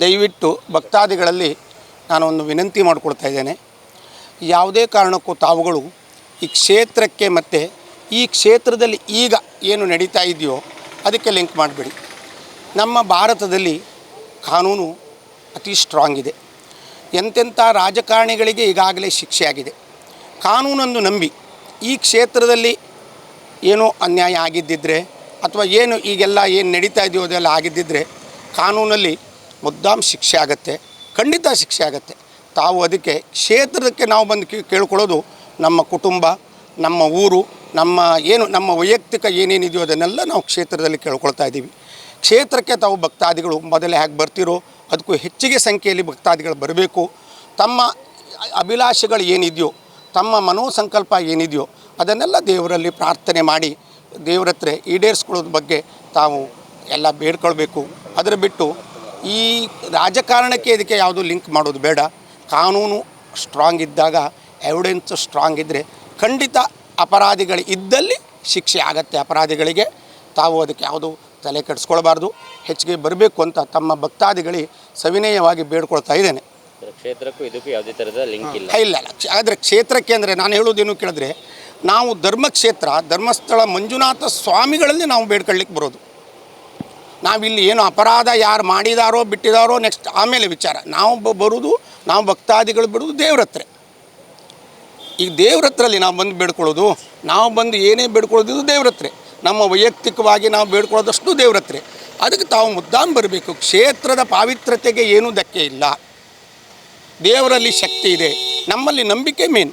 ದಯವಿಟ್ಟು ಭಕ್ತಾದಿಗಳಲ್ಲಿ ನಾನು ಒಂದು ವಿನಂತಿ ಮಾಡಿಕೊಡ್ತಾ ಇದ್ದೇನೆ. ಯಾವುದೇ ಕಾರಣಕ್ಕೂ ತಾವುಗಳು ಈ ಕ್ಷೇತ್ರಕ್ಕೆ ಮತ್ತು ಈ ಕ್ಷೇತ್ರದಲ್ಲಿ ಈಗ ಏನು ನಡೀತಾ ಇದೆಯೋ ಅದಕ್ಕೆ ಲಿಂಕ್ ಮಾಡಬೇಡಿ. ನಮ್ಮ ಭಾರತದಲ್ಲಿ ಕಾನೂನು ಅತಿ ಸ್ಟ್ರಾಂಗ್ ಇದೆ. ಎಂತೆಂಥ ರಾಜಕಾರಣಿಗಳಿಗೆ ಈಗಾಗಲೇ ಶಿಕ್ಷೆಯಾಗಿದೆ. ಕಾನೂನನ್ನು ನಂಬಿ ಈ ಕ್ಷೇತ್ರದಲ್ಲಿ ಏನೋ ಅನ್ಯಾಯ ಆಗಿದ್ದಿದ್ರೆ ಅಥವಾ ಏನು ಈಗೆಲ್ಲ ಏನು ನಡೀತಾ ಇದೆಯೋ ಅದೆಲ್ಲ ಆಗಿದ್ದಿದ್ರೆ ಕಾನೂನಲ್ಲಿ ಮುದ್ದಾಂ ಶಿಕ್ಷೆ ಆಗುತ್ತೆ, ಖಂಡಿತ ಶಿಕ್ಷೆ ಆಗುತ್ತೆ. ತಾವು ಅದಕ್ಕೆ ಕ್ಷೇತ್ರಕ್ಕೆ ನಾವು ಬಂದು ಕೇಳ್ಕೊಳ್ಳೋದು ನಮ್ಮ ಕುಟುಂಬ, ನಮ್ಮ ಊರು, ನಮ್ಮ ಏನು, ನಮ್ಮ ವೈಯಕ್ತಿಕ ಏನೇನಿದೆಯೋ ಅದನ್ನೆಲ್ಲ ನಾವು ಕ್ಷೇತ್ರದಲ್ಲಿ ಕೇಳ್ಕೊಳ್ತಾ ಇದ್ದೀವಿ. ಕ್ಷೇತ್ರಕ್ಕೆ ತಾವು ಭಕ್ತಾದಿಗಳು ಮೊದಲೇ ಹೇಗೆ ಬರ್ತಿರೋ ಅದಕ್ಕೂ ಹೆಚ್ಚಿಗೆ ಸಂಖ್ಯೆಯಲ್ಲಿ ಭಕ್ತಾದಿಗಳು ಬರಬೇಕು. ತಮ್ಮ ಅಭಿಲಾಷೆಗಳು ಏನಿದೆಯೋ, ತಮ್ಮ ಮನೋಸಂಕಲ್ಪ ಏನಿದೆಯೋ ಅದನ್ನೆಲ್ಲ ದೇವರಲ್ಲಿ ಪ್ರಾರ್ಥನೆ ಮಾಡಿ, ದೇವರ ಹತ್ರ ಈಡೇರಿಸ್ಕೊಳ್ಳೋದ್ರ ಬಗ್ಗೆ ತಾವು ಎಲ್ಲ ಬೇಡ್ಕೊಳ್ಬೇಕು. ಅದರ ಬಿಟ್ಟು ಈ ರಾಜಕಾರಣಕ್ಕೆ ಇದಕ್ಕೆ ಯಾವುದು ಲಿಂಕ್ ಮಾಡೋದು ಬೇಡ. ಕಾನೂನು ಸ್ಟ್ರಾಂಗ್ ಇದ್ದಾಗ ಎವಿಡೆನ್ಸ್ ಸ್ಟ್ರಾಂಗ್ ಇದ್ದರೆ ಖಂಡಿತ ಅಪರಾಧಿಗಳು ಇದ್ದಲ್ಲಿ ಶಿಕ್ಷೆ ಆಗತ್ತೆ ಅಪರಾಧಿಗಳಿಗೆ. ತಾವು ಅದಕ್ಕೆ ಯಾವುದು ತಲೆ ಕೆಡಿಸ್ಕೊಳ್ಬಾರ್ದು. ಹೆಚ್ಚಿಗೆ ಬರಬೇಕು ಅಂತ ತಮ್ಮ ಭಕ್ತಾದಿಗಳಿಗೆ ಸವಿನಯವಾಗಿ ಬೇಡ್ಕೊಳ್ತಾ ಇದ್ದೇನೆ. ಕ್ಷೇತ್ರಕ್ಕೂ ಇದಕ್ಕೂ ಯಾವುದೇ ಥರದ ಲಿಂಕ್ ಇಲ್ಲ. ಇಲ್ಲ ಆದರೆ ಕ್ಷೇತ್ರಕ್ಕೆ ಅಂದರೆ ನಾನು ಹೇಳೋದೇನು ಕೇಳಿದ್ರೆ ನಾವು ಧರ್ಮಕ್ಷೇತ್ರ ಧರ್ಮಸ್ಥಳ ಮಂಜುನಾಥ ಸ್ವಾಮಿಗಳಲ್ಲಿ ನಾವು ಬೇಡ್ಕೊಳ್ಳಿಕ್ಕೆ ಬರೋದು. ನಾವಿಲ್ಲಿ ಏನು ಅಪರಾಧ ಯಾರು ಮಾಡಿದಾರೋ, ಬಿಟ್ಟಿದಾರೋ ನೆಕ್ಸ್ಟ್ ಆಮೇಲೆ ವಿಚಾರ. ನಾವು ಬರುವುದು ನಾವು ಭಕ್ತಾದಿಗಳು ಬಿಡೋದು ದೇವ್ರ ಹತ್ರ. ಈಗ ದೇವ್ರ ಹತ್ರಲ್ಲಿ ನಾವು ಬಂದು ಬೇಡ್ಕೊಳ್ಳೋದು, ನಾವು ಬಂದು ಏನೇ ಬೇಡ್ಕೊಳ್ಳೋದು ಇದು ದೇವ್ರ ಹತ್ರ. ನಮ್ಮ ವೈಯಕ್ತಿಕವಾಗಿ ನಾವು ಬೇಡ್ಕೊಳ್ಳೋದಷ್ಟು ದೇವ್ರ ಹತ್ರ. ಅದಕ್ಕೆ ತಾವು ಮುದ್ದಾಂ ಬರಬೇಕು. ಕ್ಷೇತ್ರದ ಪಾವಿತ್ರತೆಗೆ ಏನೂ ಧಕ್ಕೆ ಇಲ್ಲ. ದೇವರಲ್ಲಿ ಶಕ್ತಿ ಇದೆ. ನಮ್ಮಲ್ಲಿ ನಂಬಿಕೆ ಮೇನ್